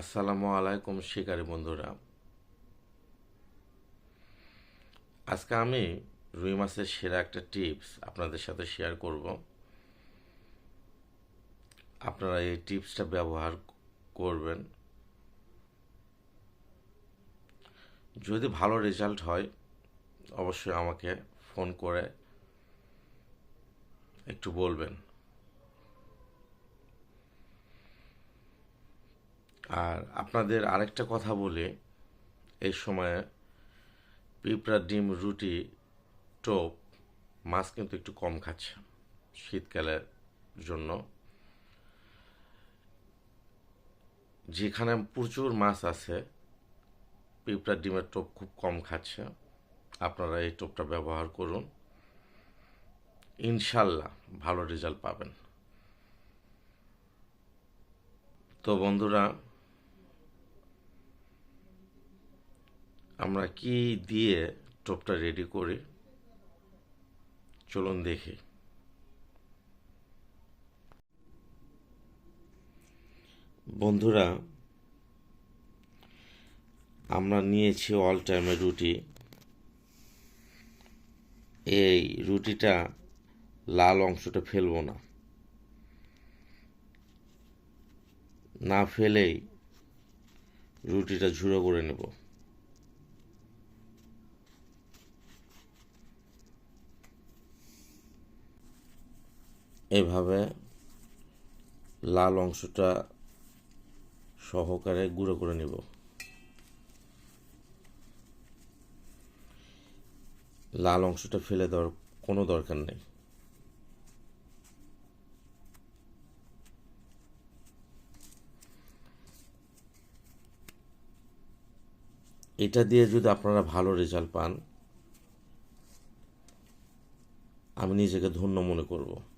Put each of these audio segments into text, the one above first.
আসসালামু আলাইকুম শিকারী বন্ধুরা। আজকে আমি রুই মাছের সেরা একটা টিপস আপনাদের সাথে শেয়ার করব। আপনারা এই টিপসটা ব্যবহার করবেন। যদি ভালো রেজাল্ট হয়, অবশ্যই আমাকে ফোন করে একটু বলবেন। আর আপনাদের আরেকটা কথা বলি এই সময়ে পিঁপড়া ডিম, রুটি, টোপ, মাছ কিন্তু একটু কম খাচ্ছে শীতকালের জন্য। যেখানে প্রচুর মাছ আছে পিঁপড়া ডিমের টোপ খুব কম খাচ্ছে। আপনারা এই টোপটা ব্যবহার করুন। ইনশাল্লাহ ভালো রেজাল্ট পাবেন। তো বন্ধুরা আমরা কি দিয়ে টোপটা রেডি করি? চলুন দেখি। বন্ধুরা, আমরা নিয়েছি অল টাইমের রুটি। এই রুটিটা লাল অংশটা ফেলব না। না ফেলেই রুটিটা ঝুড়ো করে নেব। এভাবে লাল অংশটা সহকারে গুঁড়ো করে নিব। লাল অংশটা ফেলে দেওয়ার কোনো দরকার নেই। এটা দিয়ে যদি আপনারা ভালো রেজাল্ট পান, আমি নিজেকে ধন্য মনে করব।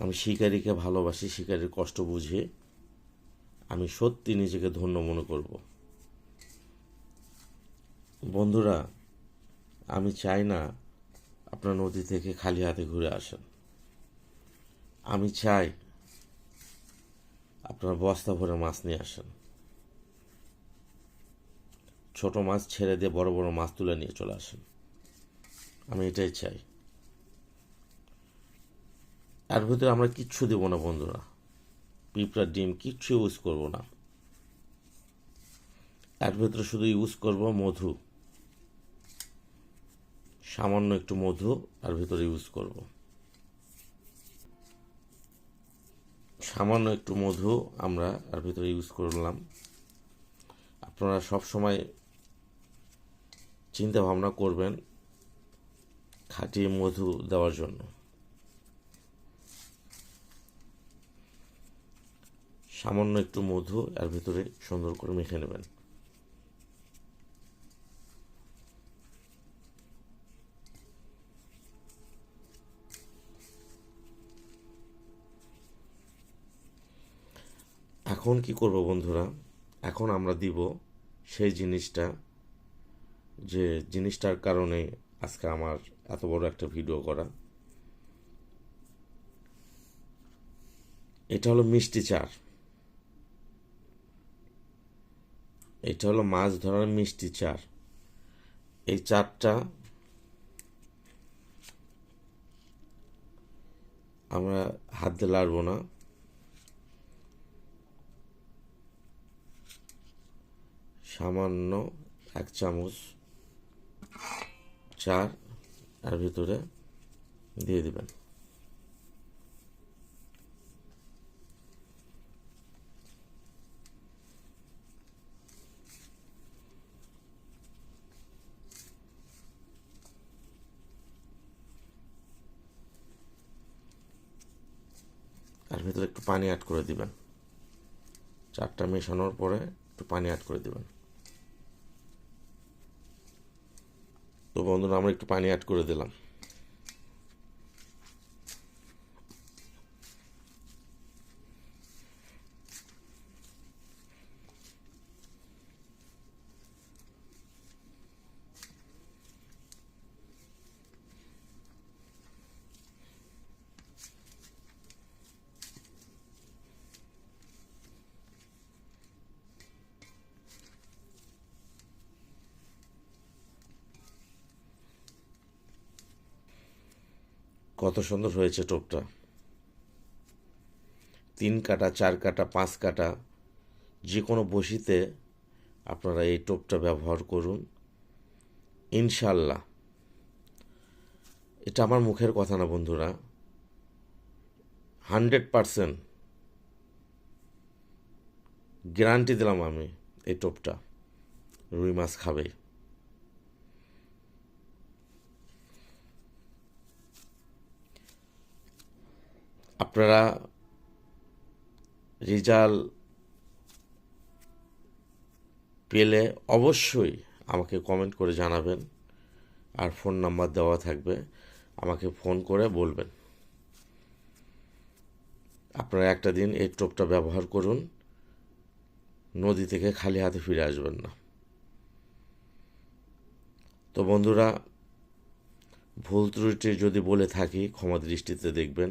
আমি শিকারীকে ভালোবাসি, শিকারীর কষ্ট বুঝে আমি সত্যি নিজেকে ধন্য মনে করব। বন্ধুরা, আমি চাই না আপনার নদী থেকে খালি হাতে ঘুরে আসেন। আমি চাই আপনার বস্তা ভরে মাছ নিয়ে আসেন। ছোট মাছ ছেড়ে দিয়ে বড় বড় মাছ তুলে নিয়ে চলে আসেন। আমি এটাই চাই। এর ভিতরে আমরা কিচ্ছু দেবো না, বন্ধুরা। পিঁপড়ার ডিম কিচ্ছু ইউজ করব না। এর ভিতরে শুধু ইউজ করব মধু। সামান্য একটু মধু আর ভিতরে ইউজ করব। সামান্য একটু মধু আমরা আর ভিতরে ইউজ করলাম। আপনারা সব সময় চিন্তা ভাবনা করবেন খাঁটি মধু দেওয়ার জন্য। সামান্য একটু মধু এর ভিতরে সুন্দর করে মেখে নেবেন। এখন কি করব বন্ধুরা? এখন আমরা দিব সেই জিনিসটা যে জিনিসটার কারণে আজকে আমার এত বড় একটা ভিডিও করা। এটা হলো মিষ্টি চার। এটা হলো মাছ ধরার মিষ্টি চার। এই চারটা আমরা হাত দিয়ে লাড়বো না। সামান্য এক চামচ চার আর ভিতরে দিয়ে দিবেন। আর ভিতরে একটু পানি অ্যাড করে দিবেন। চারটা মেশানোর পরে একটু পানি অ্যাড করে দিবেন। তো বন্ধুরা, আমরা একটু পানি অ্যাড করে দিলাম। কত সুন্দর হয়েছে টোপটা। তিন কাটা, চার কাটা, পাঁচ কাটা যে কোনো বসিতে আপনারা এই টোপটা ব্যবহার করুন। ইনশাল্লাহ এটা আমার মুখের কথা না বন্ধুরা। হান্ড্রেড পারসেন্ট গ্যারান্টি দিলাম আমি এই টোপটা। রুই মাছ খাবে। আপনারা রেজাল্ট পেলে অবশ্যই আমাকে কমেন্ট করে জানাবেন আর ফোন নাম্বার দেওয়া থাকবে, আমাকে ফোন করে বলবেন। আপনারা একটা দিন এই টোপটা ব্যবহার করুন, নদী থেকে খালি হাতে ফিরে আসবেন না। তো বন্ধুরা, ভুল ত্রুটি যদি বলে থাকি, ক্ষমা দৃষ্টিতে দেখবেন।